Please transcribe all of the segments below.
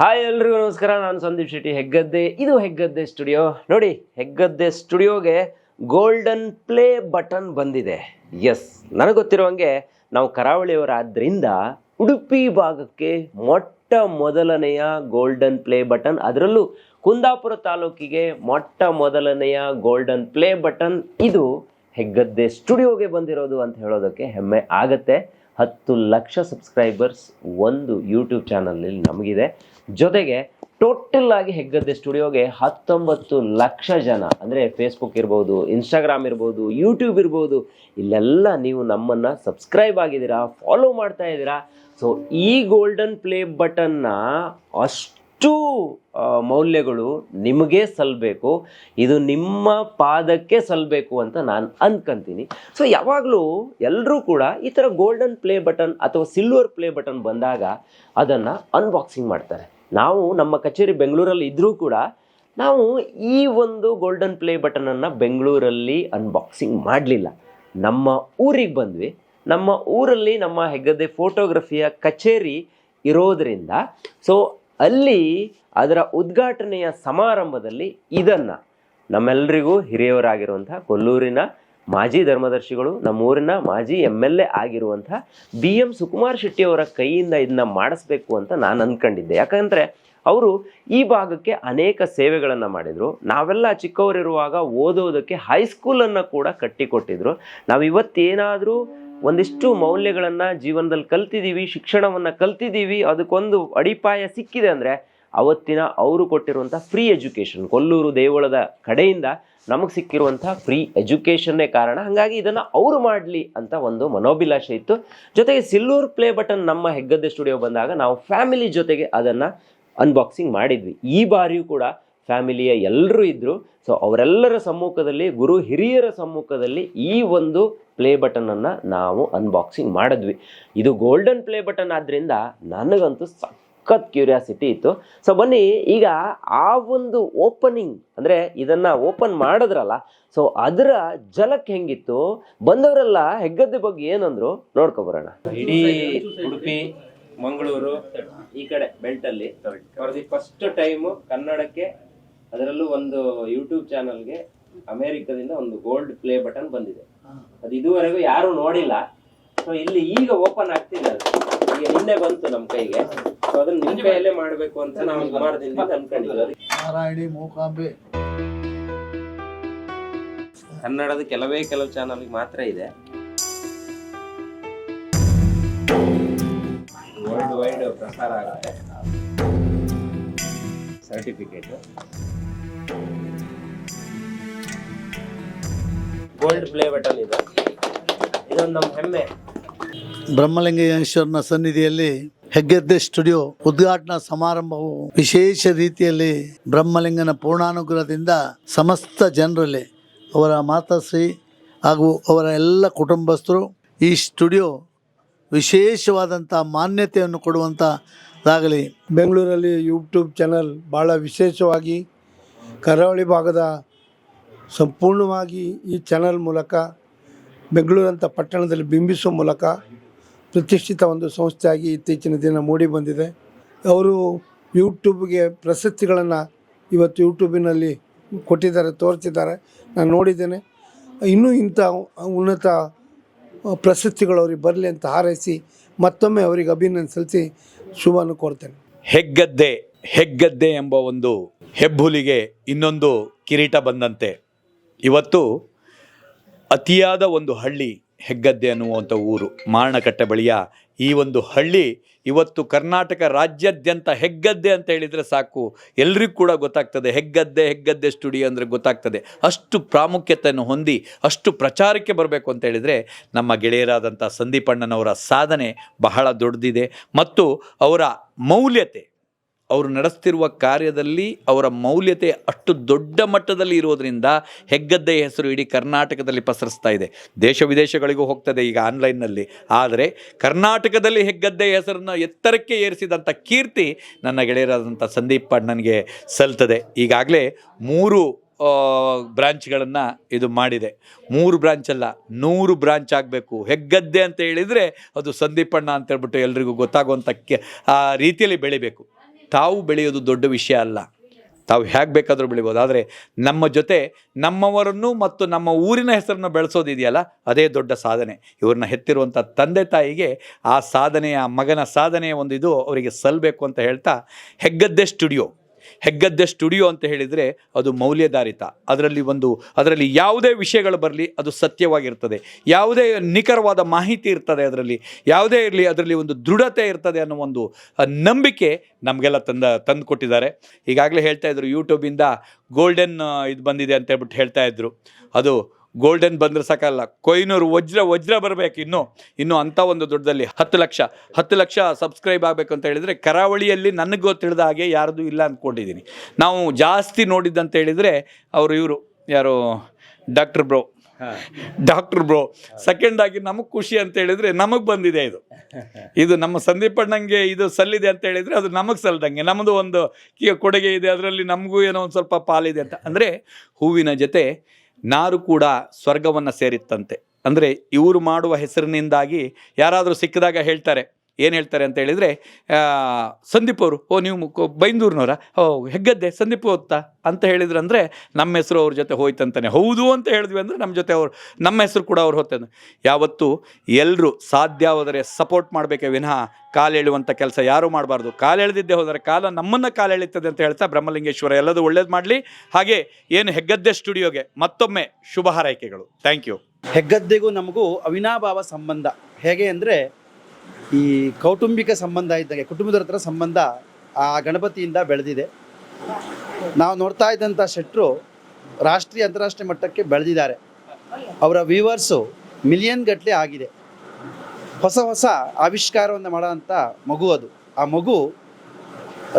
Hi ಎಲ್ರಿಗೂ ನಮಸ್ಕಾರ, ನಾನು ಸಂದೀಪ್ ಶೆಟ್ಟಿ, ಹೆಗ್ಗದ್ದೆ. ಇದು ಹೆಗ್ಗದ್ದೆ ಸ್ಟುಡಿಯೋ. ನೋಡಿ, ಹೆಗ್ಗದ್ದೆ ಸ್ಟುಡಿಯೋಗೆ ಗೋಲ್ಡನ್ ಪ್ಲೇ ಬಟನ್ ಬಂದಿದೆ. ಎಸ್ ನನಗೆ ಗೊತ್ತಿರುವಂಗೆ ನಾವು ಕರಾವಳಿಯವರಾದ್ರಿಂದ ಉಡುಪಿ ಭಾಗಕ್ಕೆ ಮೊಟ್ಟ ಮೊದಲನೆಯ ಗೋಲ್ಡನ್ ಪ್ಲೇ ಬಟನ್ ಅದರಲ್ಲೂ ಕುಂದಾಪುರ ತಾಲೂಕಿಗೆ ಮೊಟ್ಟ ಮೊದಲನೆಯ ಗೋಲ್ಡನ್ ಪ್ಲೇ ಬಟನ್ ಇದು ಹೆಗ್ಗದ್ದೆ ಸ್ಟುಡಿಯೋಗೆ ಬಂದಿರೋದು ಅಂತ ಹೇಳೋದಕ್ಕೆ ಹೆಮ್ಮೆ ಆಗತ್ತೆ. ಹತ್ತು ಲಕ್ಷ ಸಬ್ಸ್ಕ್ರೈಬರ್ಸ್ ಒಂದು ಯೂಟ್ಯೂಬ್ ಚಾನಲಲ್ಲಿ ನಮಗಿದೆ. ಜೊತೆಗೆ ಟೋಟಲ್ ಆಗಿ ಹೆಗ್ಗದ್ದೆ ಸ್ಟುಡಿಯೋಗೆ ಹತ್ತೊಂಬತ್ತು ಲಕ್ಷ ಜನ, ಅಂದರೆ ಫೇಸ್ಬುಕ್ ಇರ್ಬೋದು ಇನ್ಸ್ಟಾಗ್ರಾಮ್ ಇರ್ಬೋದು ಯೂಟ್ಯೂಬ್ ಇರ್ಬೋದು, ಇಲ್ಲೆಲ್ಲ ನೀವು ನಮ್ಮನ್ನು ಸಬ್ಸ್ಕ್ರೈಬ್ ಆಗಿದ್ದೀರಾ ಫಾಲೋ ಮಾಡ್ತಾ ಇದ್ದೀರಾ? ಸೊ ಈ ಗೋಲ್ಡನ್ ಪ್ಲೇ ಬಟನ್ನ ಅಷ್ಟು ಮೌಲ್ಯಗಳು ನಿಮಗೆ ಸಲ್ಲಬೇಕು ಇದು ನಿಮ್ಮ ಪಾದಕ್ಕೆ ಸಲ್ಲಬೇಕು ಅಂತ ನಾನು ಅಂದ್ಕೊಂತೀನಿ ಸೊ ಯಾವಾಗಲೂ ಎಲ್ಲರೂ ಕೂಡ ಈ ಥರ ಗೋಲ್ಡನ್ ಪ್ಲೇ ಬಟನ್ ಅಥವಾ ಸಿಲ್ವರ್ ಪ್ಲೇ ಬಟನ್ ಬಂದಾಗ ಅದನ್ನು ಅನ್ಬಾಕ್ಸಿಂಗ್ ಮಾಡ್ತಾರೆ. ನಾವು ನಮ್ಮ ಕಚೇರಿ ಬೆಂಗಳೂರಲ್ಲಿ ಇದ್ದರೂ ಕೂಡ ನಾವು ಈ ಒಂದು ಗೋಲ್ಡನ್ ಪ್ಲೇ ಬಟನನ್ನು ಬೆಂಗಳೂರಲ್ಲಿ ಅನ್ಬಾಕ್ಸಿಂಗ್ ಮಾಡಲಿಲ್ಲ. ನಮ್ಮ ಊರಿಗೆ ಬಂದ್ವಿ. ನಮ್ಮ ಊರಲ್ಲಿ ನಮ್ಮ ಹೆಗ್ಗದ್ದೆ ಫೋಟೋಗ್ರಫಿಯ ಕಚೇರಿ ಇರೋದರಿಂದ ಸೊ ಅಲ್ಲಿ ಅದರ ಉದ್ಘಾಟನೆಯ ಸಮಾರಂಭದಲ್ಲಿ ಇದನ್ನು ನಮ್ಮೆಲ್ಲರಿಗೂ ಹಿರಿಯವರಾಗಿರುವಂಥ ಕೊಲ್ಲೂರಿನ ಮಾಜಿ ಧರ್ಮದರ್ಶಿಗಳು ನಮ್ಮೂರಿನ ಮಾಜಿ ಎಂ ಎಲ್ ಎ ಆಗಿರುವಂಥ ಬಿ ಎಂ ಸುಕುಮಾರ್ ಶೆಟ್ಟಿ ಅವರ ಕೈಯಿಂದ ಇದನ್ನ ಮಾಡಿಸ್ಬೇಕು ಅಂತ ನಾನು ಅಂದ್ಕೊಂಡಿದ್ದೆ ಯಾಕಂದರೆ ಅವರು ಈ ಭಾಗಕ್ಕೆ ಅನೇಕ ಸೇವೆಗಳನ್ನು ಮಾಡಿದರು. ನಾವೆಲ್ಲ ಚಿಕ್ಕವರಿರುವಾಗ ಓದೋದಕ್ಕೆ ಹೈಸ್ಕೂಲನ್ನು ಕೂಡ ಕಟ್ಟಿಕೊಟ್ಟಿದ್ರು. ನಾವು ಇವತ್ತೇನಾದರೂ ಒಂದಿಷ್ಟು ಮೌಲ್ಯಗಳನ್ನು ಜೀವನದಲ್ಲಿ ಕಲ್ತಿದ್ದೀವಿ ಶಿಕ್ಷಣವನ್ನು ಕಲ್ತಿದ್ದೀವಿ ಅದಕ್ಕೊಂದು ಅಡಿಪಾಯ ಸಿಕ್ಕಿದೆ ಅಂದರೆ ಅವತ್ತಿನ ಅವರು ಕೊಟ್ಟಿರುವಂಥ ಫ್ರೀ ಎಜುಕೇಷನ್ ಕೊಲ್ಲೂರು ದೇವಳದ ಕಡೆಯಿಂದ ನಮಗೆ ಸಿಕ್ಕಿರುವಂಥ ಫ್ರೀ ಎಜುಕೇಷನ್ನೇ ಕಾರಣ. ಹಾಗಾಗಿ ಇದನ್ನು ಅವರು ಮಾಡಲಿ ಅಂತ ಒಂದು ಮನೋಭಿಲಾಷೆ ಇತ್ತು. ಜೊತೆಗೆ ಸಿಲ್ವರ್ ಪ್ಲೇ ಬಟನ್ ನಮ್ಮ ಹೆಗ್ಗದ್ದೆ ಸ್ಟುಡಿಯೋ ಬಂದಾಗ ನಾವು ಫ್ಯಾಮಿಲಿ ಜೊತೆಗೆ ಅದನ್ನು ಅನ್ಬಾಕ್ಸಿಂಗ್ ಮಾಡಿದ್ವಿ. ಈ ಬಾರಿಯೂ ಕೂಡ ಫ್ಯಾಮಿಲಿಯ ಎಲ್ಲರೂ ಇದ್ದರು ಸೊ ಅವರೆಲ್ಲರ ಸಮ್ಮುಖದಲ್ಲಿ, ಗುರು ಹಿರಿಯರ ಸಮ್ಮುಖದಲ್ಲಿ ಈ ಒಂದು ಪ್ಲೇ ಬಟನನ್ನು ನಾವು ಅನ್ಬಾಕ್ಸಿಂಗ್ ಮಾಡಿದ್ವಿ. ಇದು ಗೋಲ್ಡನ್ ಪ್ಲೇ ಬಟನ್ ಆದ್ದರಿಂದ ನನಗಂತೂ ಸಖತ್ ಕ್ಯೂರಿಯಾಸಿಟಿ ಇತ್ತು. ಸೊ ಬನ್ನಿ, ಈಗ ಆ ಒಂದು ಓಪನಿಂಗ್ ಅಂದರೆ ಇದನ್ನು ಓಪನ್ ಮಾಡಿದ್ರಲ್ಲ ಸೊ ಅದರ ಜಲಕ್ಕೆ ಹೆಂಗಿತ್ತು? ಬಂದವರೆಲ್ಲ ಹೆಗ್ಗದ್ದೆ ಬಗ್ಗೆ ಏನಂದ್ರು ನೋಡ್ಕೊಬರೋಣ ಇಡೀ ಉಡುಪಿ, ಮಂಗಳೂರು, ಈ ಕಡೆ ಬೆಲ್ಟಲ್ಲಿ ಫಾರ್ ದಿ ಫಸ್ಟ್ ಟೈಮು ಕನ್ನಡಕ್ಕೆ ಅದರಲ್ಲೂ ಒಂದು ಯೂಟ್ಯೂಬ್ ಚಾನಲ್ಗೆ ಅಮೆರಿಕದಿಂದ ಒಂದು ಗೋಲ್ಡ್ ಪ್ಲೇ ಬಟನ್ ಬಂದಿದೆ. ಅದು ಇದುವರೆಗೂ ಯಾರು ನೋಡಿಲ್ಲ. ಸೊ ಇಲ್ಲಿ ಈಗ ಓಪನ್ ಆಗ್ತಿದೆ ಅದು. ಈಗ ನಿನ್ನೆ ಬಂತು ನಮ್ಮ ಕೈಗೆ. ಸೊ ಅದನ್ನ ನಿಮ್ಮ ಕೈಯಲ್ಲೇ ಮಾಡಬೇಕು ಅಂತ ನಾವು ಸುಮಾರು ದಿನದಿಂದ ಅನ್ಕೊಂಡಿದ್ವಿ. ನಾರಾಯಣಿ ಮೂಕಾಂಬೆ. ಕನ್ನಡದ ಕೆಲವೇ ಕೆಲವು ಚಾನಲ್ಗೆ ಮಾತ್ರ ಇದೆ. ವರ್ಲ್ಡ್ ವೈಡ್ ಪ್ರಸಾರ ಆಗುತ್ತೆ. ಸರ್ಟಿಫಿಕೇಟ್ ಗೋಲ್ಡ್ ಪ್ಲೇ ಬಟನ್ ಇದು. ಇದೊಂದು ನಮ್ಮ ಹೆಮ್ಮೆ. ಬ್ರಹ್ಮಲಿಂಗೇಶ್ವರನ ಸನ್ನಿಧಿಯಲ್ಲಿ ಹೆಗ್ಗೆದ್ದೆ ಸ್ಟುಡಿಯೋ ಉದ್ಘಾಟನಾ ಸಮಾರಂಭವು ವಿಶೇಷ ರೀತಿಯಲ್ಲಿ ಬ್ರಹ್ಮಲಿಂಗನ ಪೂರ್ಣಾನುಗ್ರಹದಿಂದ ಸಮಸ್ತ ಜನರಲ್ಲಿ ಅವರ ಮಾತಾಶ್ರೀ ಹಾಗೂ ಅವರ ಎಲ್ಲ ಕುಟುಂಬಸ್ಥರು ಈ ಸ್ಟುಡಿಯೋ ವಿಶೇಷವಾದಂಥ ಮಾನ್ಯತೆಯನ್ನು ಕೊಡುವಂಥದ್ದಾಗಲಿ. ಬೆಂಗಳೂರಲ್ಲಿ ಯೂಟ್ಯೂಬ್ ಚಾನಲ್ ಭಾಳ ವಿಶೇಷವಾಗಿ ಕರಾವಳಿ ಭಾಗದ ಸಂಪೂರ್ಣವಾಗಿ ಈ ಚಾನಲ್ ಮೂಲಕ, ಬೆಂಗಳೂರಂಥ ಪಟ್ಟಣದಲ್ಲಿ ಬಿಂಬಿಸುವ ಮೂಲಕ ಪ್ರತಿಷ್ಠಿತ ಒಂದು ಸಂಸ್ಥೆಯಾಗಿ ಇತ್ತೀಚಿನ ದಿನ ಮೂಡಿ ಬಂದಿದೆ. ಅವರು ಯೂಟ್ಯೂಬ್ಗೆ ಪ್ರಶಸ್ತಿಗಳನ್ನು ಇವತ್ತು ಯೂಟ್ಯೂಬಿನಲ್ಲಿ ಕೊಟ್ಟಿದ್ದಾರೆ, ತೋರಿಸಿದ್ದಾರೆ. ನಾನು ನೋಡಿದ್ದೇನೆ. ಇನ್ನೂ ಇಂಥ ಉನ್ನತ ಪ್ರಶಸ್ತಿಗಳು ಅವ್ರಿಗೆ ಬರಲಿ ಅಂತ ಹಾರೈಸಿ ಮತ್ತೊಮ್ಮೆ ಅವರಿಗೆ ಅಭಿನಂದನೆ ಸಲ್ಲಿಸಿ ಶುಭವನ್ನು ಕೋರ್ತೇನೆ. ಹೆಗ್ಗದ್ದೆ ಹೆಗ್ಗದ್ದೆ ಎಂಬ ಒಂದು ಹೆಬ್ಬುಲಿಗೆ ಇನ್ನೊಂದು ಕಿರೀಟ ಬಂದಂತೆ. ಇವತ್ತು ಅತಿಯಾದ ಒಂದು ಹಳ್ಳಿ ಹೆಗ್ಗದ್ದೆ ಅನ್ನುವಂಥ ಊರು, ಮಾರಣಕಟ್ಟೆ ಬಳಿಯ ಈ ಒಂದು ಹಳ್ಳಿ ಇವತ್ತು ಕರ್ನಾಟಕ ರಾಜ್ಯಾದ್ಯಂತ ಹೆಗ್ಗದ್ದೆ ಅಂತ ಹೇಳಿದರೆ ಸಾಕು. ಎಲ್ರಿಗೂ ಕೂಡ ಗೊತ್ತಾಗ್ತದೆ, ಹೆಗ್ಗದ್ದೆ ಹೆಗ್ಗದ್ದೆ ಸ್ಟುಡಿಯೋ ಅಂದರೆ ಗೊತ್ತಾಗ್ತದೆ. ಅಷ್ಟು ಪ್ರಾಮುಖ್ಯತೆಯನ್ನು ಹೊಂದಿ, ಅಷ್ಟು ಪ್ರಚಾರಕ್ಕೆ ಬರಬೇಕು ಅಂತ ಹೇಳಿದರೆ ನಮ್ಮ ಗೆಳೆಯರಾದಂಥ ಸಂದೀಪಣ್ಣನವರ ಸಾಧನೆ ಬಹಳ ದೊಡ್ಡದಿದೆ. ಮತ್ತು ಅವರ ಮೌಲ್ಯತೆ ಅವರು ನಡೆಸ್ತಿರುವ ಕಾರ್ಯದಲ್ಲಿ ಅವರ ಮೌಲ್ಯತೆ ಅಷ್ಟು ದೊಡ್ಡ ಮಟ್ಟದಲ್ಲಿ ಇರೋದರಿಂದ ಹೆಗ್ಗದ್ದೆ ಹೆಸರು ಇಡೀ ಕರ್ನಾಟಕದಲ್ಲಿ ಪಸರಿಸ್ತಾ ಇದೆ. ದೇಶ ವಿದೇಶಗಳಿಗೂ ಹೋಗ್ತದೆ ಈಗ ಆನ್ಲೈನ್ನಲ್ಲಿ. ಆದರೆ ಕರ್ನಾಟಕದಲ್ಲಿ ಹೆಗ್ಗದ್ದೆ ಹೆಸರನ್ನು ಎತ್ತರಕ್ಕೆ ಏರಿಸಿದಂಥ ಕೀರ್ತಿ ನನ್ನ ಗೆಳೆಯರಾದಂಥ ಸಂದೀಪ್ ಅಣ್ಣನಿಗೆ ಸಲ್ತದೆ. ಈಗಾಗಲೇ ಮೂರು ಬ್ರಾಂಚ್ಗಳನ್ನು ಇದು ಮಾಡಿದೆ. ಮೂರು ಬ್ರಾಂಚ್ ಅಲ್ಲ, ನೂರು ಬ್ರಾಂಚ್ ಆಗಬೇಕು. ಹೆಗ್ಗದ್ದೆ ಅಂತ ಹೇಳಿದರೆ ಅದು ಸಂದೀಪಣ್ಣ ಅಂತ ಹೇಳ್ಬಿಟ್ಟು ಎಲ್ರಿಗೂ ಗೊತ್ತಾಗುವಂಥ ಕೆ, ಆ ರೀತಿಯಲ್ಲಿ ಬೆಳಿಬೇಕು. ತಾವು ಬೆಳೆಯೋದು ದೊಡ್ಡ ವಿಷಯ ಅಲ್ಲ. ತಾವು ಹೇಗೆ ಬೇಕಾದರೂ ಬೆಳಿಬೋದು. ಆದರೆ ನಮ್ಮ ಜೊತೆ ನಮ್ಮವರನ್ನು ಮತ್ತು ನಮ್ಮ ಊರಿನ ಹೆಸರನ್ನು ಬೆಳೆಸೋದಿದೆಯಲ್ಲ, ಅದೇ ದೊಡ್ಡ ಸಾಧನೆ. ಇವ್ರನ್ನ ಹೆತ್ತಿರುವಂಥ ತಂದೆ ತಾಯಿಗೆ ಆ ಸಾಧನೆಯ ಮಗನ ಸಾಧನೆಯ ಒಂದು ಇದು ಅವರಿಗೆ ಸಲ್ಲಬೇಕು ಅಂತ ಹೇಳ್ತಾ, ಹೆಗ್ಗದ್ದೆ ಸ್ಟುಡಿಯೋ. ಹೆಗ್ಗದ್ದೆ ಸ್ಟುಡಿಯೋ ಅಂತ ಹೇಳಿದರೆ ಅದು ಮೌಲ್ಯಧಾರಿತ. ಅದರಲ್ಲಿ ಒಂದು, ಅದರಲ್ಲಿ ಯಾವುದೇ ವಿಷಯಗಳು ಬರಲಿ ಅದು ಸತ್ಯವಾಗಿರ್ತದೆ. ಯಾವುದೇ ನಿಖರವಾದ ಮಾಹಿತಿ ಇರ್ತದೆ ಅದರಲ್ಲಿ, ಯಾವುದೇ ಇರಲಿ ಅದರಲ್ಲಿ ಒಂದು ದೃಢತೆ ಇರ್ತದೆ ಅನ್ನೋ ಒಂದು ನಂಬಿಕೆ ನಮಗೆಲ್ಲ ತಂದ, ತಂದು ಕೊಟ್ಟಿದ್ದಾರೆ. ಈಗಾಗಲೇ ಹೇಳ್ತಾ ಇದ್ರು ಯೂಟ್ಯೂಬಿಂದ ಗೋಲ್ಡನ್ ಇದು ಬಂದಿದೆ ಅಂತ ಹೇಳ್ಬಿಟ್ಟು ಹೇಳ್ತಾ ಇದ್ರು. ಅದು ಗೋಲ್ಡನ್ ಬಂದ್ರೆ ಸಾಕಲ್ಲ. ಕೊಯ್ನೂರು ವಜ್ರ ವಜ್ರ ಬರಬೇಕು ಇನ್ನು. ಇನ್ನು ಅಂಥ ಒಂದು ದೊಡ್ಡದಲ್ಲಿ ಹತ್ತು ಲಕ್ಷ ಹತ್ತು ಲಕ್ಷ ಸಬ್ಸ್ಕ್ರೈಬ್ ಆಗಬೇಕು ಅಂತ ಹೇಳಿದರೆ ಕರಾವಳಿಯಲ್ಲಿ ನನಗೆ ತಿಳಿದ ಹಾಗೆ ಯಾರ್ದು ಇಲ್ಲ ಅಂದ್ಕೊಂಡಿದ್ದೀನಿ ನಾವು ಜಾಸ್ತಿ ನೋಡಿದ್ದಂತ ಹೇಳಿದರೆ ಅವರು ಇವರು ಯಾರು doctor bro doctor bro second ಆಗಿ ನಮಗೆ ಖುಷಿ ಅಂತ ಹೇಳಿದ್ರೆ ನಮಗೆ ಬಂದಿದೆ ಇದು. ಇದು ನಮ್ಮ ಸಂದೀಪ್ ಅಣ್ಣಂಗೆ ಇದು ಸಲ್ಲಿದೆ ಅಂತ ಹೇಳಿದ್ರೆ ಅದು ನಮಗೆ ಸಲ್ಲದಂಗೆ ನಮ್ಮದು ಒಂದು ಕೊಡುಗೆ ಇದೆ. ಅದರಲ್ಲಿ ನಮಗೂ ಏನೋ ಒಂದು ಸ್ವಲ್ಪ ಪಾಲಿದೆ ಅಂತ. ಅಂದರೆ ಹೂವಿನ ಜೊತೆ ನಾರು ಕೂಡ ಸ್ವರ್ಗವನ್ನು ಸೇರಿತ್ತಂತೆ. ಅಂದರೆ ಇವರು ಮಾಡುವ ಹೆಸರಿನಿಂದಾಗಿ ಯಾರಾದರೂ ಸಿಕ್ಕಿದಾಗ ಹೇಳ್ತಾರೆ ಏನು ಹೇಳ್ತಾರೆ ಅಂತ ಹೇಳಿದರೆ ಸಂದೀಪ್ ಅವರು, ಓ, ನೀವು ಬೈಂದೂರಿನವರ? ಓ, ಹೆಗ್ಗದ್ದೆ, ಸಂದೀಪ್ ಓದ್ತಾ ಅಂತ ಹೇಳಿದ್ರು ಅಂದರೆ ನಮ್ಮ ಹೆಸರು ಅವ್ರ ಜೊತೆ ಹೋಯ್ತಂತಾನೆ. ಹೌದು ಅಂತ ಹೇಳಿದ್ವಿ ಅಂದರೆ, ನಮ್ಮ ಜೊತೆ ಅವರು, ನಮ್ಮ ಹೆಸರು ಕೂಡ ಅವ್ರು ಹೋಗ್ತಾನೆ ಯಾವತ್ತು ಎಲ್ಲರೂ ಸಾಧ್ಯವಾದರೆ ಸಪೋರ್ಟ್ ಮಾಡಬೇಕೆ ವಿನಃ ಕಾಲೆಳುವಂಥ ಕೆಲಸ ಯಾರೂ ಮಾಡಬಾರ್ದು. ಕಾಲೆಳೆದಿದ್ದೇ ಹೋದರೆ ಕಾಲ ನಮ್ಮನ್ನು ಕಾಲೆಳಿತದೆ ಅಂತ ಹೇಳ್ತಾ ಬ್ರಹ್ಮಲಿಂಗೇಶ್ವರ ಎಲ್ಲದೂ ಒಳ್ಳೇದು ಮಾಡಲಿ. ಹಾಗೆ ಏನು ಹೆಗ್ಗದ್ದೆ ಸ್ಟುಡಿಯೋಗೆ ಮತ್ತೊಮ್ಮೆ ಶುಭ ಹಾರೈಕೆಗಳು. Thank you. ಹೆಗ್ಗದ್ದೆಗೂ ನಮಗೂ ಅವಿನಾಭಾವ ಸಂಬಂಧ. ಹೇಗೆ ಅಂದರೆ ಈ ಕೌಟುಂಬಿಕ ಸಂಬಂಧ ಇದ್ದಂಗೆ ಕುಟುಂಬದ ಹತ್ರ ಸಂಬಂಧ ಆ ಗಣಪತಿಯಿಂದ ಬೆಳೆದಿದೆ. ನಾವು ನೋಡ್ತಾ ಇದ್ದಂಥ ಶೆಟ್ರು ರಾಷ್ಟ್ರೀಯ ಅಂತಾರಾಷ್ಟ್ರೀಯ ಮಟ್ಟಕ್ಕೆ ಬೆಳೆದಿದ್ದಾರೆ. ಅವರ ವ್ಯೂವರ್ಸು ಮಿಲಿಯನ್ ಗಟ್ಟಲೆ ಆಗಿದೆ. ಹೊಸ ಹೊಸ ಆವಿಷ್ಕಾರವನ್ನು ಮಾಡೋಂಥ ಮಗು ಅದು. ಆ ಮಗು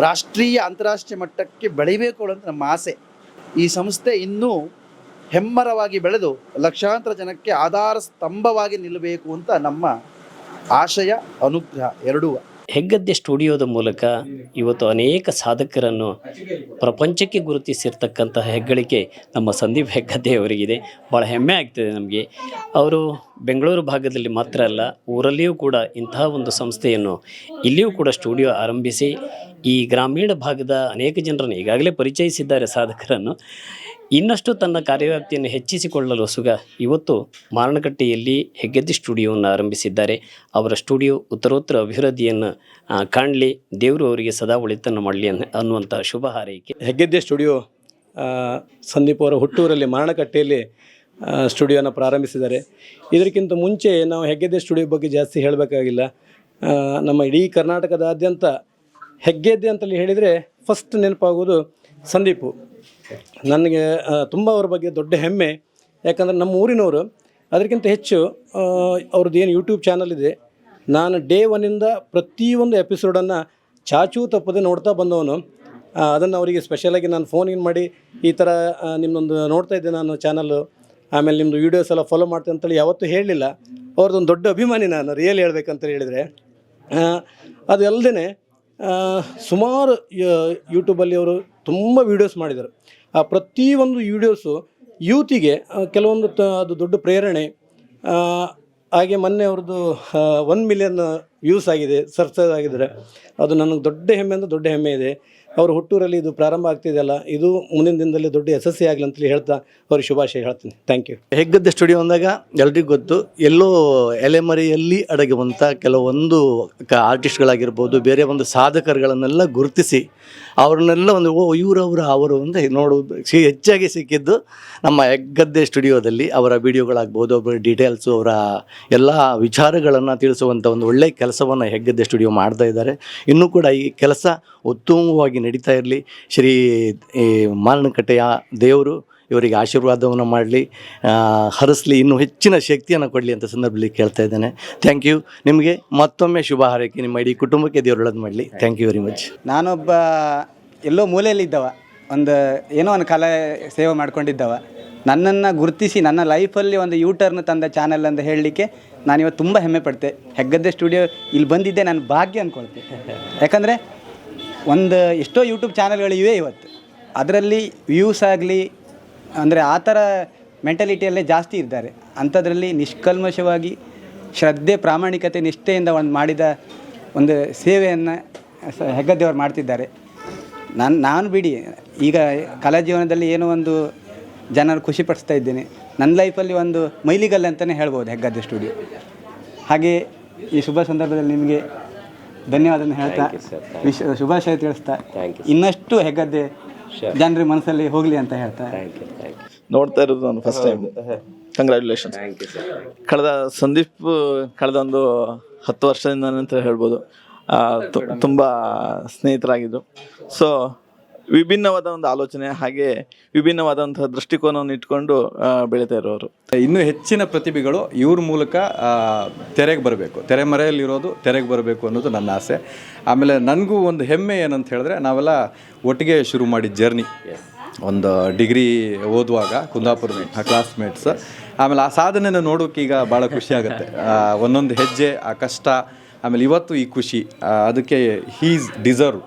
ರಾಷ್ಟ್ರೀಯ ಅಂತಾರಾಷ್ಟ್ರೀಯ ಮಟ್ಟಕ್ಕೆ ಬೆಳಿಬೇಕು ಅಂತ ನಮ್ಮ ಆಸೆ. ಈ ಸಂಸ್ಥೆ ಇನ್ನೂ ಹೆಮ್ಮರವಾಗಿ ಬೆಳೆದು ಲಕ್ಷಾಂತರ ಜನಕ್ಕೆ ಆಧಾರ ಸ್ತಂಭವಾಗಿ ನಿಲ್ಲಬೇಕು ಅಂತ ನಮ್ಮ ಆಶಯ, ಅನುಗ್ರಹ ಎರಡೂ. ಹೆಗ್ಗದ್ದೆ ಸ್ಟುಡಿಯೋದ ಮೂಲಕ ಇವತ್ತು ಅನೇಕ ಸಾಧಕರನ್ನು ಪ್ರಪಂಚಕ್ಕೆ ಗುರುತಿಸಿರ್ತಕ್ಕಂತಹ ಹೆಗ್ಗಳಿಕೆ ನಮ್ಮ ಸಂದೀಪ್ ಹೆಗ್ಗದ್ದೆ ಅವರಿಗಿದೆ. ಭಾಳ ಹೆಮ್ಮೆ ಆಗ್ತದೆ ನಮಗೆ. ಅವರು ಬೆಂಗಳೂರು ಭಾಗದಲ್ಲಿ ಮಾತ್ರ ಅಲ್ಲ, ಊರಲ್ಲಿಯೂ ಕೂಡ ಇಂತಹ ಒಂದು ಸಂಸ್ಥೆಯನ್ನು ಇಲ್ಲಿಯೂ ಕೂಡ ಸ್ಟುಡಿಯೋ ಆರಂಭಿಸಿ, ಈ ಗ್ರಾಮೀಣ ಭಾಗದ ಅನೇಕ ಜನರನ್ನು ಈಗಾಗಲೇ ಪರಿಚಯಿಸಿದ್ದಾರೆ ಸಾಧಕರನ್ನು. ಇನ್ನಷ್ಟು ತನ್ನ ಕಾರ್ಯವ್ಯಾಪ್ತಿಯನ್ನು ಹೆಚ್ಚಿಸಿಕೊಳ್ಳಲು ಸುಗ ಇವತ್ತು ಮಾರಣಕಟ್ಟೆಯಲ್ಲಿ ಹೆಗ್ಗೆದ್ದಿ ಸ್ಟುಡಿಯೋವನ್ನು ಆರಂಭಿಸಿದ್ದಾರೆ. ಅವರ ಸ್ಟುಡಿಯೋ ಉತ್ತರೋತ್ತರ ಅಭಿವೃದ್ಧಿಯನ್ನು ಕಾಣಲಿ, ದೇವರು ಅವರಿಗೆ ಸದಾ ಒಳಿತನ್ನು ಮಾಡಲಿ ಅನ್ನ, ಅನ್ನುವಂಥ ಶುಭ ಹಾರೈಕೆ. ಹೆಗ್ಗೆದ್ದೆ ಸ್ಟುಡಿಯೋ ಸಂದೀಪ್ ಅವರ ಹುಟ್ಟೂರಲ್ಲಿ ಮಾರಣಕಟ್ಟೆಯಲ್ಲಿ ಸ್ಟುಡಿಯೋನ ಪ್ರಾರಂಭಿಸಿದ್ದಾರೆ. ಇದಕ್ಕಿಂತ ಮುಂಚೆ ನಾವು ಹೆಗ್ಗೆದ್ದೆ ಸ್ಟುಡಿಯೋ ಬಗ್ಗೆ ಜಾಸ್ತಿ ಹೇಳಬೇಕಾಗಿಲ್ಲ. ನಮ್ಮ ಇಡೀ ಕರ್ನಾಟಕದಾದ್ಯಂತ ಹೆಗ್ಗೆದ್ದೆ ಅಂತಲ್ಲಿ ಹೇಳಿದರೆ ಫಸ್ಟ್ ನೆನಪಾಗೋದು ಸಂದೀಪು. ನನಗೆ ತುಂಬ ಅವ್ರ ಬಗ್ಗೆ ದೊಡ್ಡ ಹೆಮ್ಮೆ. ಯಾಕಂದರೆ ನಮ್ಮ ಊರಿನವರು ಅದಕ್ಕಿಂತ ಹೆಚ್ಚು ಅವ್ರದ್ದು ಏನು ಯೂಟ್ಯೂಬ್ ಚಾನಲ್ ಇದೆ. ನಾನು ಡೇ ಒನ್ನಿಂದ ಪ್ರತಿಯೊಂದು ಎಪಿಸೋಡನ್ನು ಚಾಚೂ ತಪ್ಪದೆ ನೋಡ್ತಾ ಬಂದವನು. ಅದನ್ನು ಅವರಿಗೆ ಸ್ಪೆಷಲಾಗಿ ನಾನು ಫೋನ್ ಇನ್ ಮಾಡಿ, ಈ ಥರ ನಿಮ್ಮೊಂದು ನೋಡ್ತಾ ಇದ್ದೆ ನಾನು ಚಾನಲ್ಲು ಆಮೇಲೆ ನಿಮ್ಮದು ವೀಡಿಯೋಸ್ ಎಲ್ಲ ಫಾಲೋ ಮಾಡ್ತೇನೆ ಅಂತೇಳಿ ಯಾವತ್ತೂ ಹೇಳಲಿಲ್ಲ ಅವ್ರದ್ದೊಂದು ದೊಡ್ಡ ಅಭಿಮಾನಿ ನಾನು ರಿಯಲ್ ಹೇಳ್ಬೇಕಂತ ಹೇಳಿದರೆ. ಅದು ಸುಮಾರು ಯೂಟ್ಯೂಬಲ್ಲಿ ಅವರು ತುಂಬ ವೀಡಿಯೋಸ್ ಮಾಡಿದರು. ಆ ಪ್ರತಿಯೊಂದು ವೀಡಿಯೋಸು ಯೂತಿಗೆ ಕೆಲವೊಂದು ತ, ಅದು ದೊಡ್ಡ ಪ್ರೇರಣೆ ಹಾಗೆ ಮೊನ್ನೆ ಅವ್ರದ್ದು ಒನ್ ಮಿಲಿಯನ್ ವ್ಯೂಸ್ ಆಗಿದೆ ಸರ್ಚ್ ಆಗಿದ್ದಾರೆ ಅದು ನನಗೆ ದೊಡ್ಡ ಹೆಮ್ಮೆ ಅಂದರೆ ದೊಡ್ಡ ಹೆಮ್ಮೆ ಇದೆ. ಅವ್ರ ಹುಟ್ಟೂರಲ್ಲಿ ಇದು ಪ್ರಾರಂಭ ಆಗ್ತಿದೆಯಲ್ಲ, ಇದು ಮುಂದಿನ ದಿನದಲ್ಲಿ ದೊಡ್ಡ ಯಶಸ್ವಿ ಆಗಲಿ ಅಂತೇಳಿ ಹೇಳ್ತಾ ಅವ್ರಿಗೆ ಶುಭಾಶಯ ಹೇಳ್ತೀನಿ. ಥ್ಯಾಂಕ್ ಯು ಹೆಗ್ಗದ್ದೆ ಸ್ಟುಡಿಯೋ ಅಂದಾಗ ಎಲ್ರಿಗೂ ಗೊತ್ತು, ಎಲ್ಲೋ ಎಲೆಮರೆಯಲ್ಲಿ ಅಡಗುವಂಥ ಕೆಲವೊಂದು ಕ ಆರ್ಟಿಸ್ಟ್ಗಳಾಗಿರ್ಬೋದು ಬೇರೆ ಒಂದು ಸಾಧಕರುಗಳನ್ನೆಲ್ಲ ಗುರುತಿಸಿ ಅವ್ರನ್ನೆಲ್ಲ ಒಂದು, ಓ, ಇವರವರು, ಅವರು ಅಂತ ನೋಡೋದು ಹೆಚ್ಚಾಗಿ ಸಿಕ್ಕಿದ್ದು ನಮ್ಮ ಹೆಗ್ಗದ್ದೆ ಸ್ಟುಡಿಯೋದಲ್ಲಿ ಅವರ ವಿಡಿಯೋಗಳಾಗ್ಬೋದು, ಅವರ ಡೀಟೇಲ್ಸು ಅವರ ಎಲ್ಲ ವಿಚಾರಗಳನ್ನು ತಿಳಿಸುವಂಥ ಒಂದು ಒಳ್ಳೆಯ ಕೆಲಸವನ್ನು ಹೆಗ್ಗದ್ದೆ ಸ್ಟುಡಿಯೋ ಮಾಡ್ತಾ ಇದ್ದಾರೆ. ಇನ್ನೂ ಕೂಡ ಈ ಕೆಲಸ ಉತ್ತಮವಾಗಿ ನಡೀತಾ ಇರಲಿ. ಶ್ರೀ, ಈ ಮಾರಣಕಟ್ಟೆಯ ದೇವರು ಇವರಿಗೆ ಆಶೀರ್ವಾದವನ್ನು ಮಾಡಲಿ ಹರಿಸ್ಲಿ, ಇನ್ನೂ ಹೆಚ್ಚಿನ ಶಕ್ತಿಯನ್ನು ಕೊಡಲಿ ಅಂತ ಸಂದರ್ಭದಲ್ಲಿ ಕೇಳ್ತಾ ಇದ್ದೇನೆ. ಥ್ಯಾಂಕ್ ಯು ನಿಮಗೆ ಮತ್ತೊಮ್ಮೆ ಶುಭ ಹಾರೈಕೆ. ನಿಮ್ಮ ಇಡೀ ಕುಟುಂಬಕ್ಕೆ ದೇವರೊಳದು ಮಾಡಲಿ. ಥ್ಯಾಂಕ್ ಯು ವೆರಿ ಮಚ್ ನಾನೊಬ್ಬ ಎಲ್ಲೋ ಮೂಲೆಯಲ್ಲಿದ್ದವ. ಒಂದು ಏನೋ ಒಂದು ಕಲೆ ಸೇವೆ ಮಾಡ್ಕೊಂಡಿದ್ದವ. ನನ್ನನ್ನು ಗುರುತಿಸಿ, ನನ್ನ ಲೈಫಲ್ಲಿ ಒಂದು ಯೂ ಟರ್ನ್ ತಂದ ಚಾನಲ್ ಅಂತ ಹೇಳಲಿಕ್ಕೆ ನಾನಿವತ್ತು ತುಂಬ ಹೆಮ್ಮೆ ಪಡ್ತೆ. ಹೆಗ್ಗದ್ದೆ ಸ್ಟುಡಿಯೋ ಇಲ್ಲಿ ಬಂದಿದ್ದೆ ನಾನು ಭಾಗ್ಯ ಅಂದ್ಕೊಳ್ತೆ ಯಾಕಂದರೆ ಒಂದು ಎಷ್ಟೋ ಯೂಟ್ಯೂಬ್ ಚಾನಲ್ಗಳಿವೆ ಇವತ್ತು. ಅದರಲ್ಲಿ ವ್ಯೂಸ್ ಆಗಲಿ, ಅಂದರೆ ಆ ಥರ ಮೆಂಟಲಿಟಿಯಲ್ಲೇ ಜಾಸ್ತಿ ಇದ್ದಾರೆ. ಅಂಥದ್ರಲ್ಲಿ ನಿಷ್ಕಲ್ಮಶವಾಗಿ ಶ್ರದ್ಧೆ, ಪ್ರಾಮಾಣಿಕತೆ, ನಿಷ್ಠೆಯಿಂದ ಒಂದು ಮಾಡಿದ ಒಂದು ಸೇವೆಯನ್ನು ಹೆಗ್ಗದ್ದೆಯವರು ಮಾಡ್ತಿದ್ದಾರೆ. ನಾನು ನಾನು ಬಿಡಿ. ಈಗ ಕಲಾ ಜೀವನದಲ್ಲಿ ಏನೋ ಒಂದು ಜನರು ಖುಷಿಪಡಿಸ್ತಾ ಇದ್ದೇನೆ. ನನ್ನ ಲೈಫಲ್ಲಿ ಒಂದು ಮೈಲಿಗಲ್ಲು ಅಂತಲೇ ಹೇಳ್ಬೋದು ಹೆಗ್ಗದ್ದೆ ಸ್ಟುಡಿಯೋ ಹಾಗೆ ಈ ಶುಭ ಸಂದರ್ಭದಲ್ಲಿ ನಿಮಗೆ ಧನ್ಯವಾದ ಹೇಳ್ತಾ. ವಿಶ್ ಶುಭಾಶಯ ತಿಳಿಸ್ತಾ. ಇನ್ನಷ್ಟು ಹೆಗ್ಗದ್ದೆ ಜನರ ಮನಸ್ಸಲ್ಲಿ ಹೋಗಲಿ ಅಂತ ಹೇಳ್ತಾ. ನೋಡ್ತಾ ಇರೋದು ನಾನು ಫಸ್ಟ್ ಟೈಮ್ ಕಂಗ್ರ್ಯಾಚುಲೇಷನ್ಸ್ ಕಳೆದ ಸಂದೀಪ್ ಕಳೆದ ಒಂದು ಹತ್ತು ವರ್ಷದಿಂದ ಅಂತ ಹೇಳ್ಬೋದು. ತುಂಬ ಸ್ನೇಹಿತರಾಗಿದ್ದರು ಸೊ ವಿಭಿನ್ನವಾದ ಒಂದು ಆಲೋಚನೆ ಹಾಗೆ ವಿಭಿನ್ನವಾದಂತಹ ದೃಷ್ಟಿಕೋನವನ್ನು ಇಟ್ಕೊಂಡು ಬೆಳೀತಾ ಇರೋರು. ಇನ್ನೂ ಹೆಚ್ಚಿನ ಪ್ರತಿಭೆಗಳು ಇವ್ರ ಮೂಲಕ ತೆರೆಗೆ ಬರಬೇಕು. ತೆರೆಮರೆಯಲ್ಲಿರೋದು ತೆರೆಗೆ ಬರಬೇಕು ಅನ್ನೋದು ನನ್ನ ಆಸೆ. ಆಮೇಲೆ ನನಗೂ ಒಂದು ಹೆಮ್ಮೆ ಏನಂತ ಹೇಳಿದ್ರೆ, ನಾವೆಲ್ಲ ಒಟ್ಟಿಗೆ ಶುರು ಮಾಡಿದ ಜರ್ನಿ. ಒಂದು ಡಿಗ್ರಿ ಓದುವಾಗ ಕುಂದಾಪುರ ಕ್ಲಾಸ್ಮೇಟ್ಸ್ ಆಮೇಲೆ ಆ ಸಾಧನೆನ ನೋಡೋಕೆ ಈಗ ಭಾಳ ಖುಷಿ ಆಗುತ್ತೆ. ಒಂದೊಂದು ಹೆಜ್ಜೆ, ಆ ಕಷ್ಟ, ಆಮೇಲೆ ಇವತ್ತು ಈ ಖುಷಿ ಅದಕ್ಕೆ ಹೀಸ್ ಡಿಸರ್ವ್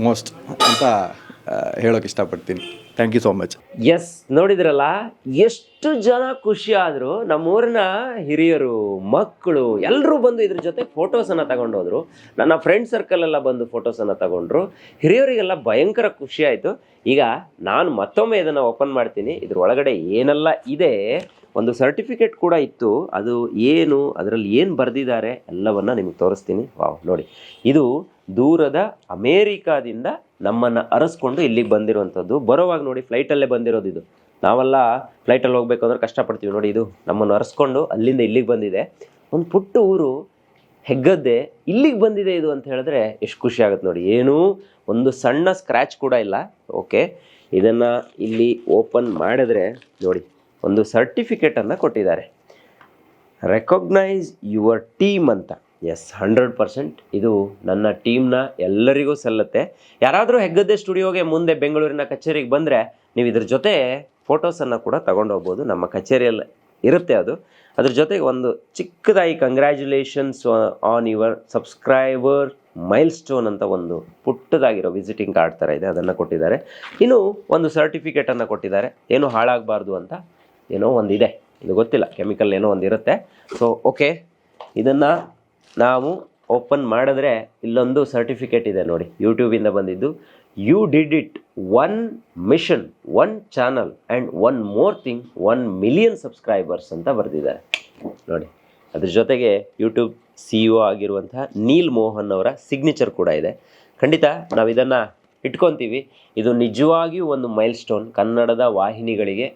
ಮೋಸ್ಟ್ ಅಂತ ಹೇಳೋಕೆ ಇಷ್ಟಪಡ್ತೀನಿ. Thank you so much yes ನೋಡಿದ್ರಲ್ಲ, ಎಷ್ಟು ಜನ ಖುಷಿ ಆದರೂ ನಮ್ಮೂರಿನ ಹಿರಿಯರು, ಮಕ್ಕಳು ಎಲ್ಲರೂ ಬಂದು ಇದ್ರ ಜೊತೆ ಫೋಟೋಸನ್ನು ತಗೊಂಡೋದ್ರು. ನನ್ನ ಫ್ರೆಂಡ್ ಸರ್ಕಲೆಲ್ಲ ಬಂದು ಫೋಟೋಸನ್ನು ತಗೊಂಡ್ರು. ಹಿರಿಯರಿಗೆಲ್ಲ ಭಯಂಕರ ಖುಷಿ ಆಯಿತು ಈಗ ನಾನು ಮತ್ತೊಮ್ಮೆ ಇದನ್ನು ಓಪನ್ ಮಾಡ್ತೀನಿ. ಇದ್ರ ಒಳಗಡೆ ಏನೆಲ್ಲ ಇದೆ, ಒಂದು ಸರ್ಟಿಫಿಕೇಟ್ ಕೂಡ ಇತ್ತು. ಅದು ಏನು, ಅದರಲ್ಲಿ ಏನು ಬರೆದಿದ್ದಾರೆ, ಎಲ್ಲವನ್ನ ನಿಮಗೆ ತೋರಿಸ್ತೀನಿ. ವಾವ್, ನೋಡಿ. ಇದು ದೂರದ ಅಮೇರಿಕಾದಿಂದ ನಮ್ಮನ್ನು ಅರಸ್ಕೊಂಡು ಇಲ್ಲಿಗೆ ಬಂದಿರುವಂಥದ್ದು. ಬರೋವಾಗ ನೋಡಿ ಫ್ಲೈಟಲ್ಲೇ ಬಂದಿರೋದು ಇದು. ನಾವೆಲ್ಲ ಫ್ಲೈಟಲ್ಲಿ ಹೋಗ್ಬೇಕು ಅಂದ್ರೆ ಕಷ್ಟಪಡ್ತೀವಿ. ನೋಡಿ ಇದು ನಮ್ಮನ್ನು ಅರಸ್ಕೊಂಡು ಅಲ್ಲಿಂದ ಇಲ್ಲಿಗೆ ಬಂದಿದೆ. ಒಂದು ಪುಟ್ಟ ಊರು, ಹೆಗ್ಗದ್ದೆ, ಇಲ್ಲಿಗೆ ಬಂದಿದೆ ಇದು ಅಂತ ಹೇಳಿದ್ರೆ ಎಷ್ಟು ಖುಷಿ ಆಗುತ್ತೆ ನೋಡಿ. ಏನೂ ಒಂದು ಸಣ್ಣ ಸ್ಕ್ರ್ಯಾಚ್ ಕೂಡ ಇಲ್ಲ. ಓಕೆ ಇದನ್ನು ಇಲ್ಲಿ ಓಪನ್ ಮಾಡಿದ್ರೆ ನೋಡಿ, ಒಂದು ಸರ್ಟಿಫಿಕೇಟನ್ನು ಕೊಟ್ಟಿದ್ದಾರೆ. ರೆಕಗ್ನೈಸ್ ಯುವರ್ ಟೀಮ್ ಅಂತ. ಎಸ್ ಹಂಡ್ರೆಡ್ ಪರ್ಸೆಂಟ್ ಇದು ನನ್ನ ಟೀಮ್ನ ಎಲ್ಲರಿಗೂ ಸಲ್ಲತ್ತೆ. ಯಾರಾದರೂ ಹೆಗ್ಗದ್ದೆ ಸ್ಟುಡಿಯೋಗೆ ಮುಂದೆ ಬೆಂಗಳೂರಿನ ಕಚೇರಿಗೆ ಬಂದರೆ ನೀವು ಇದ್ರ ಜೊತೆ ಫೋಟೋಸನ್ನು ಕೂಡ ತಗೊಂಡೋಗ್ಬೋದು. ನಮ್ಮ ಕಚೇರಿಯಲ್ಲಿ ಇರುತ್ತೆ ಅದು. ಅದ್ರ ಜೊತೆಗೆ ಒಂದು ಚಿಕ್ಕದಾಗಿ congratulations on your subscriber milestone ಅಂತ ಒಂದು ಪುಟ್ಟದಾಗಿರೋ ವಿಸಿಟಿಂಗ್ ಕಾರ್ಡ್ ಥರ ಇದೆ. ಅದನ್ನು ಕೊಟ್ಟಿದ್ದಾರೆ. ಇನ್ನು ಒಂದು ಸರ್ಟಿಫಿಕೇಟನ್ನು ಕೊಟ್ಟಿದ್ದಾರೆ. ಏನು ಹಾಳಾಗಬಾರ್ದು ಅಂತ ಏನೋ ಒಂದಿದೆ. ಇದು ಗೊತ್ತಿಲ್ಲ. ಕೆಮಿಕಲ್ ಏನೋ ಒಂದು ಇರುತ್ತೆ ಸೊ ಓಕೆ ಇದನ್ನು ನಾವು ಓಪನ್ ಮಾಡಿದ್ರೆ ಇಲ್ಲೊಂದು ಸರ್ಟಿಫಿಕೇಟ್ ಇದೆ ನೋಡಿ ಯೂಟ್ಯೂಬಿಂದ ಬಂದಿದ್ದು. You did it one mission one channel and one more thing one million subscribers ಅಂತ ಬರೆದಿದ್ದಾರೆ. ನೋಡಿ, ಅದ್ರ ಜೊತೆಗೆ ಯೂಟ್ಯೂಬ್ ಸಿ ಇ ಒ ಆಗಿರುವಂತಹ ನೀಲ್ ಮೋಹನ್ ಅವರ ಸಿಗ್ನೇಚರ್ ಕೂಡ ಇದೆ. ಖಂಡಿತ ನಾವು ಇದನ್ನು ಇಟ್ಕೊತೀವಿ. ಇದು ನಿಜವಾಗಿಯೂ ಒಂದು ಮೈಲ್ ಸ್ಟೋನ್ ಕನ್ನಡದ ವಾಹಿನಿಗಳಿಗೆ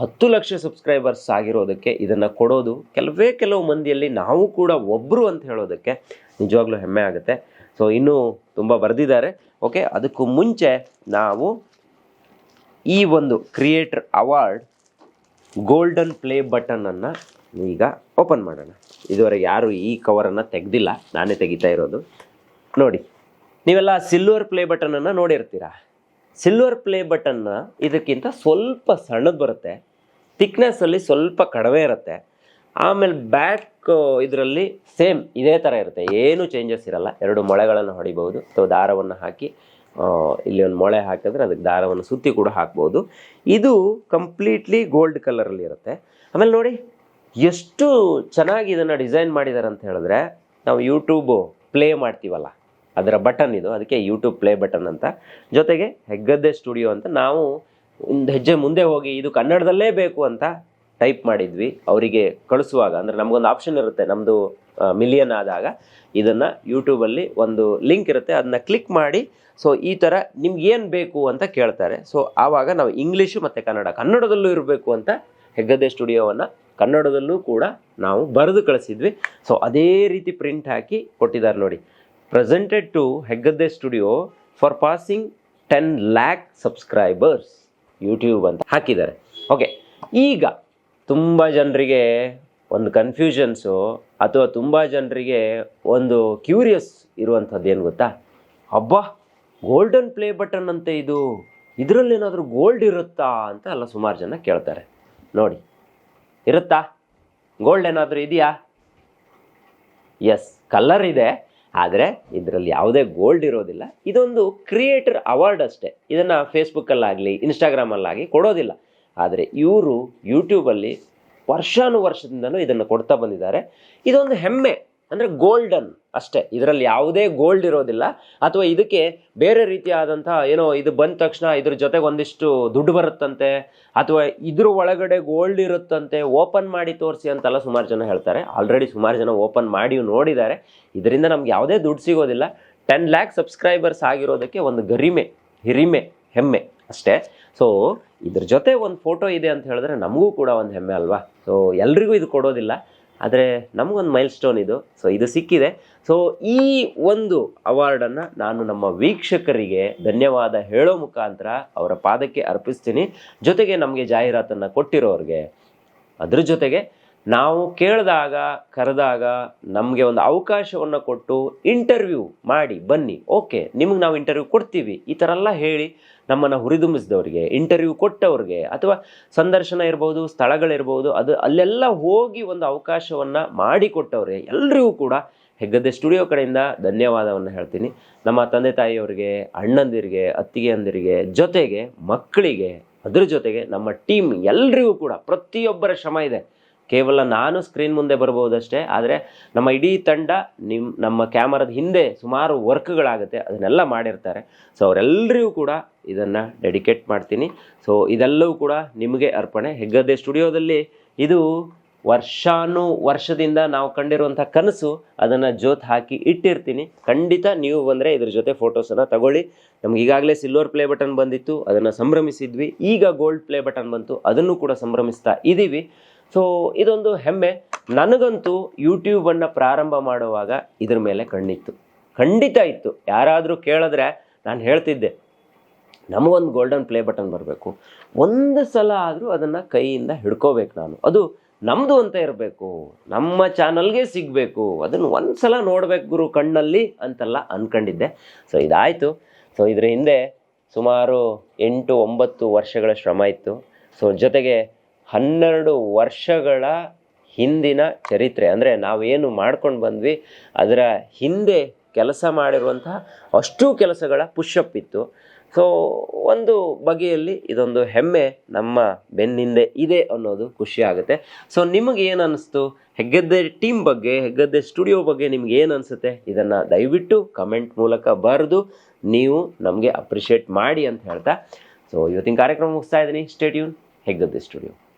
ಹತ್ತು ಲಕ್ಷ ಸಬ್ಸ್ಕ್ರೈಬರ್ಸ್ ಆಗಿರೋದಕ್ಕೆ ಇದನ್ನು ಕೊಡೋದು ಕೆಲವೇ ಕೆಲವು ಮಂದಿಯಲ್ಲಿ ನಾವು ಕೂಡ ಒಬ್ಬರು ಅಂತ ಹೇಳೋದಕ್ಕೆ ನಿಜವಾಗ್ಲೂ ಹೆಮ್ಮೆ ಆಗುತ್ತೆ. ಸೊ ಇನ್ನೂ ತುಂಬ ಬರೆದಿದ್ದಾರೆ. ಓಕೆ ಅದಕ್ಕೂ ಮುಂಚೆ ನಾವು ಈ ಒಂದು ಕ್ರಿಯೇಟರ್ ಅವಾರ್ಡ್ ಗೋಲ್ಡನ್ ಪ್ಲೇ ಬಟನನ್ನು ಈಗ ಓಪನ್ ಮಾಡೋಣ. ಇದುವರೆಗೆ ಯಾರು ಈ ಕವರನ್ನು ತೆಗೆದಿಲ್ಲ. ನಾನೇ ತೆಗಿತಾ ಇರೋದು. ನೋಡಿ, ನೀವೆಲ್ಲ ಸಿಲ್ವರ್ ಪ್ಲೇ ಬಟನನ್ನು ನೋಡಿರ್ತೀರ? ಸಿಲ್ವರ್ ಪ್ಲೇ ಬಟನ್ನ ಇದಕ್ಕಿಂತ ಸ್ವಲ್ಪ ಸಣ್ಣದು ಬರುತ್ತೆ. ಥಿಕ್ನೆಸ್ಸಲ್ಲಿ ಸ್ವಲ್ಪ ಕಡಿಮೆ ಇರುತ್ತೆ. ಆಮೇಲೆ ಬ್ಯಾಕ್ ಇದರಲ್ಲಿ ಸೇಮ್ ಇದೇ ಥರ ಇರುತ್ತೆ. ಏನೂ ಚೇಂಜಸ್ ಇರಲ್ಲ. ಎರಡು ಮೊಳೆಗಳನ್ನು ಹೊಡಿಬೋದು ಅಥವಾ ದಾರವನ್ನು ಹಾಕಿ ಇಲ್ಲಿ ಒಂದು ಮೊಳೆ ಹಾಕಿದ್ರೆ ಅದಕ್ಕೆ ದಾರವನ್ನು ಸುತ್ತಿ ಕೂಡ ಹಾಕ್ಬೋದು. ಇದು ಕಂಪ್ಲೀಟ್ಲಿ ಗೋಲ್ಡ್ ಕಲರಲ್ಲಿ ಇರುತ್ತೆ. ಆಮೇಲೆ ನೋಡಿ, ಎಷ್ಟು ಚೆನ್ನಾಗಿ ಇದನ್ನು ಡಿಸೈನ್ ಮಾಡಿದ್ದಾರೆ ಅಂತ ಹೇಳಿದ್ರೆ, ನಾವು ಯೂಟ್ಯೂಬು ಪ್ಲೇ ಮಾಡ್ತೀವಲ್ಲ. ಅದರ ಬಟನ್ ಇದು, ಅದಕ್ಕೆ ಯೂಟ್ಯೂಬ್ ಪ್ಲೇ ಬಟನ್ ಅಂತ. ಜೊತೆಗೆ ಹೆಗ್ಗದ್ದೆ ಸ್ಟುಡಿಯೋ ಅಂತ ನಾವು ಒಂದು ಹೆಜ್ಜೆ ಮುಂದೆ ಹೋಗಿ ಇದು ಕನ್ನಡದಲ್ಲೇ ಬೇಕು ಅಂತ ಟೈಪ್ ಮಾಡಿದ್ವಿ. ಅವರಿಗೆ ಕಳಿಸುವಾಗ, ಅಂದರೆ ನಮಗೊಂದು ಆಪ್ಷನ್ ಇರುತ್ತೆ ನಮ್ಮದು ಮಿಲಿಯನ್ ಆದಾಗ. ಇದನ್ನು ಯೂಟ್ಯೂಬಲ್ಲಿ ಒಂದು ಲಿಂಕ್ ಇರುತ್ತೆ ಅದನ್ನ ಕ್ಲಿಕ್ ಮಾಡಿ ಸೊ ಈ ಥರ ನಿಮ್ಗೆ ಏನು ಬೇಕು ಅಂತ ಕೇಳ್ತಾರೆ. ಸೊ ಆವಾಗ ನಾವು ಇಂಗ್ಲೀಷು ಮತ್ತು ಕನ್ನಡ ಕನ್ನಡದಲ್ಲೂ ಇರಬೇಕು ಅಂತ ಹೆಗ್ಗದೆ ಸ್ಟುಡಿಯೋವನ್ನು ಕನ್ನಡದಲ್ಲೂ ಕೂಡ ನಾವು ಬರೆದು ಕಳಿಸಿದ್ವಿ. ಸೊ ಅದೇ ರೀತಿ ಪ್ರಿಂಟ್ ಹಾಕಿ ಕೊಟ್ಟಿದ್ದಾರೆ ನೋಡಿ. Presented to Heggadde studio for passing ten lakh subscribers YouTube ಅಂತ ಹಾಕಿದ್ದಾರೆ. ಓಕೆ ಈಗ ತುಂಬ ಜನರಿಗೆ ಒಂದು ಕನ್ಫ್ಯೂಷನ್ಸು ಅಥವಾ ತುಂಬ ಜನರಿಗೆ ಒಂದು ಕ್ಯೂರಿಯಸ್ ಇರುವಂಥದ್ದು ಏನು ಗೊತ್ತಾ? ಅಬ್ಬಾ ಗೋಲ್ಡನ್ ಪ್ಲೇ ಬಟನ್ ಅಂತೆ ಇದು. ಇದರಲ್ಲಿ ಏನಾದರೂ ಗೋಲ್ಡ್ ಇರುತ್ತಾ ಅಂತ ಎಲ್ಲ ಸುಮಾರು ಜನ ಕೇಳ್ತಾರೆ. ನೋಡಿ, ಇರುತ್ತಾ? ಗೋಲ್ಡ್ ಏನಾದರೂ ಇದೆಯಾ? ಎಸ್ ಕಲರ್ ಇದೆ. ಆದರೆ ಇದರಲ್ಲಿ ಯಾವುದೇ ಗೋಲ್ಡ್ ಇರೋದಿಲ್ಲ. ಇದೊಂದು ಕ್ರಿಯೇಟರ್ ಅವಾರ್ಡ್ ಅಷ್ಟೇ. ಇದನ್ನು ಫೇಸ್ಬುಕ್ಕಲ್ಲಾಗಲಿ ಇನ್ಸ್ಟಾಗ್ರಾಮಲ್ಲಾಗಲಿ ಕೊಡೋದಿಲ್ಲ. ಆದರೆ ಇವರು ಯೂಟ್ಯೂಬಲ್ಲಿ ವರ್ಷಾನುವರ್ಷದಿಂದಲೂ ಇದನ್ನು ಕೊಡ್ತಾ ಬಂದಿದ್ದಾರೆ. ಇದೊಂದು ಹೆಮ್ಮೆ. ಅಂದರೆ ಗೋಲ್ಡನ್ ಅಷ್ಟೇ. ಇದರಲ್ಲಿ ಯಾವುದೇ ಗೋಲ್ಡ್ ಇರೋದಿಲ್ಲ. ಅಥವಾ ಇದಕ್ಕೆ ಬೇರೆ ರೀತಿಯಾದಂಥ ಏನೋ ಇದು ಬಂದ ತಕ್ಷಣ ಇದ್ರ ಜೊತೆಗೆ ಒಂದಿಷ್ಟು ದುಡ್ಡು ಬರುತ್ತಂತೆ, ಅಥವಾ ಇದ್ರ ಒಳಗಡೆ ಗೋಲ್ಡ್ ಇರುತ್ತಂತೆ ಓಪನ್ ಮಾಡಿ ತೋರಿಸಿ ಅಂತೆಲ್ಲ ಸುಮಾರು ಜನ ಹೇಳ್ತಾರೆ. ಆಲ್ರೆಡಿ ಸುಮಾರು ಜನ ಓಪನ್ ಮಾಡಿ ನೋಡಿದ್ದಾರೆ. ಇದರಿಂದ ನಮ್ಗೆ ಯಾವುದೇ ದುಡ್ಡು ಸಿಗೋದಿಲ್ಲ. ಟೆನ್ ಲ್ಯಾಕ್ ಸಬ್ಸ್ಕ್ರೈಬರ್ಸ್ ಆಗಿರೋದಕ್ಕೆ ಒಂದು ಗರಿಮೆ, ಹಿರಿಮೆ, ಹೆಮ್ಮೆ ಅಷ್ಟೇ. ಸೊ ಇದ್ರ ಜೊತೆ ಒಂದು ಫೋಟೋ ಇದೆ ಅಂತ ಹೇಳಿದ್ರೆ ನಮಗೂ ಕೂಡ ಒಂದು ಹೆಮ್ಮೆ ಅಲ್ವಾ? ಸೊ ಎಲ್ರಿಗೂ ಇದು ಕೊಡೋದಿಲ್ಲ. ಆದರೆ ನಮಗೊಂದು ಮೈಲ್ ಸ್ಟೋನ್ ಇದು. ಸೊ ಇದು ಸಿಕ್ಕಿದೆ. ಸೊ ಈ ಒಂದು ಅವಾರ್ಡನ್ನು ನಾನು ನಮ್ಮ ವೀಕ್ಷಕರಿಗೆ ಧನ್ಯವಾದ ಹೇಳೋ ಮುಖಾಂತರ ಅವರ ಪಾದಕ್ಕೆ ಅರ್ಪಿಸ್ತೀನಿ. ಜೊತೆಗೆ ನಮಗೆ ಜಾಹೀರಾತನ್ನು ಕೊಟ್ಟಿರೋರಿಗೆ, ಅದ್ರ ಜೊತೆಗೆ ನಾವು ಕೇಳಿದಾಗ, ಕರೆದಾಗ ನಮಗೆ ಒಂದು ಅವಕಾಶವನ್ನು ಕೊಟ್ಟು ಇಂಟರ್ವ್ಯೂ ಮಾಡಿ, ಬನ್ನಿ ಓಕೆ ನಿಮಗೆ ನಾವು ಇಂಟರ್ವ್ಯೂ ಕೊಡ್ತೀವಿ. ಈ ಥರ ಎಲ್ಲ ಹೇಳಿ ನಮ್ಮನ್ನು ಹುರಿದುಂಬಿಸಿದವ್ರಿಗೆ ಇಂಟರ್ವ್ಯೂ ಕೊಟ್ಟವ್ರಿಗೆ, ಅಥವಾ ಸಂದರ್ಶನ ಇರ್ಬೋದು, ಸ್ಥಳಗಳಿರ್ಬೋದು, ಅದು ಅಲ್ಲೆಲ್ಲ ಹೋಗಿ ಒಂದು ಅವಕಾಶವನ್ನು ಮಾಡಿಕೊಟ್ಟವ್ರಿಗೆ ಎಲ್ರಿಗೂ ಕೂಡ ಹೆಗ್ಗದ್ದೆ ಸ್ಟುಡಿಯೋ ಕಡೆಯಿಂದ ಧನ್ಯವಾದವನ್ನು ಹೇಳ್ತೀನಿ. ನಮ್ಮ ತಂದೆ ತಾಯಿಯವರಿಗೆ, ಅಣ್ಣಂದಿರಿಗೆ, ಅತ್ತಿಗೆಯಂದಿರಿಗೆ, ಜೊತೆಗೆ ಮಕ್ಕಳಿಗೆ, ಅದ್ರ ಜೊತೆಗೆ ನಮ್ಮ ಟೀಮ್ ಎಲ್ರಿಗೂ ಕೂಡ ಪ್ರತಿಯೊಬ್ಬರ ಶ್ರಮ ಇದೆ. ಕೇವಲ ನಾನು ಸ್ಕ್ರೀನ್ ಮುಂದೆ ಬರ್ಬೋದಷ್ಟೇ ಆದರೆ ನಮ್ಮ ಇಡೀ ತಂಡ ನಿಮ್ಮ ನಮ್ಮ ಕ್ಯಾಮರಾದ ಹಿಂದೆ ಸುಮಾರು ವರ್ಕ್ಗಳಾಗುತ್ತೆ, ಅದನ್ನೆಲ್ಲ ಮಾಡಿರ್ತಾರೆ. ಸೊ ಅವರೆಲ್ಲರಿಗೂ ಕೂಡ ಇದನ್ನು ಡೆಡಿಕೇಟ್ ಮಾಡ್ತೀನಿ. ಸೊ ಇದೆಲ್ಲವೂ ಕೂಡ ನಿಮಗೆ ಅರ್ಪಣೆ. ಹೆಗ್ಗದ್ದೆ ಸ್ಟುಡಿಯೋದಲ್ಲಿ ಇದು ವರ್ಷಾನು ವರ್ಷದಿಂದ ನಾವು ಕಂಡಿರುವಂಥ ಕನಸು, ಅದನ್ನು ಜೋತ್ ಹಾಕಿ ಇಟ್ಟಿರ್ತೀನಿ. ಖಂಡಿತ ನೀವು ಬಂದರೆ ಇದ್ರ ಜೊತೆ ಫೋಟೋಸನ್ನು ತಗೊಳ್ಳಿ. ನಮ್ಗೆ ಈಗಾಗಲೇ ಸಿಲ್ವರ್ ಪ್ಲೇ ಬಟನ್ ಬಂದಿತ್ತು, ಅದನ್ನು ಸಂಭ್ರಮಿಸಿದ್ವಿ. ಈಗ ಗೋಲ್ಡ್ ಪ್ಲೇ ಬಟನ್ ಬಂತು, ಅದನ್ನು ಕೂಡ ಸಂಭ್ರಮಿಸ್ತಾ ಇದ್ದೀವಿ ಸೊ ಇದೊಂದು ಹೆಮ್ಮೆ. ನನಗಂತೂ ಯೂಟ್ಯೂಬನ್ನು ಪ್ರಾರಂಭ ಮಾಡುವಾಗ ಇದ್ರ ಮೇಲೆ ಕಣ್ಣಿತ್ತು. ಖಂಡಿತ ಇತ್ತು. ಯಾರಾದರೂ ಕೇಳಿದ್ರೆ ನಾನು ಹೇಳ್ತಿದ್ದೆ. ನಮಗೊಂದು ಗೋಲ್ಡನ್ ಪ್ಲೇ ಬಟನ್ ಬರಬೇಕು. ಒಂದು ಸಲ ಆದರೂ ಅದನ್ನು ಕೈಯಿಂದ ಹಿಡ್ಕೋಬೇಕು ನಾನು. ಅದು ನಮ್ಮದು ಅಂತ ಇರಬೇಕು. ನಮ್ಮ ಚಾನಲ್ಗೆ ಸಿಗಬೇಕು. ಅದನ್ನು ಒಂದು ಸಲ ನೋಡಬೇಕು ಗುರು ಕಣ್ಣಲ್ಲಿ ಅಂತೆಲ್ಲ ಅಂದ್ಕೊಂಡಿದ್ದೆ ಸೊ ಇದಾಯಿತು. ಸೊ ಇದರ ಹಿಂದೆ ಸುಮಾರು ಎಂಟು ಒಂಬತ್ತು ವರ್ಷಗಳ ಶ್ರಮ ಇತ್ತು. ಸೊ ಜೊತೆಗೆ ಹನ್ನೆರಡು ವರ್ಷಗಳ ಹಿಂದಿನ ಚರಿತ್ರೆ. ಅಂದರೆ ನಾವೇನು ಮಾಡ್ಕೊಂಡು ಬಂದ್ವಿ, ಅದರ ಹಿಂದೆ ಕೆಲಸ ಮಾಡಿರುವಂತಹ ಅಷ್ಟು ಕೆಲಸಗಳ ಪುಷಪ್ ಇತ್ತು. ಸೊ ಒಂದು ಬಗೆಯಲ್ಲಿ ಇದೊಂದು ಹೆಮ್ಮೆ ನಮ್ಮ ಬೆನ್ನಿಂದೆ ಇದೆ ಅನ್ನೋದು ಖುಷಿ ಆಗುತ್ತೆ. ಸೊ ನಿಮಗೆ ಏನು ಅನ್ನಿಸ್ತು ಹೆಗ್ಗದ್ದೆ ಟೀಮ್ ಬಗ್ಗೆ, ಹೆಗ್ಗದ್ದೆ ಸ್ಟುಡಿಯೋ ಬಗ್ಗೆ ನಿಮ್ಗೆ ಏನು ಅನಿಸುತ್ತೆ? ಇದನ್ನು ದಯವಿಟ್ಟು ಕಮೆಂಟ್ ಮೂಲಕ ಬರೆದು ನೀವು ನಮಗೆ ಅಪ್ರಿಷಿಯೇಟ್ ಮಾಡಿ ಅಂತ ಹೇಳ್ತಾ. ಸೊ ಇವತ್ತಿನ ಕಾರ್ಯಕ್ರಮ ಮುಗಿಸ್ತಾ ಇದ್ದೀನಿ. Stay tuned Heggadde studio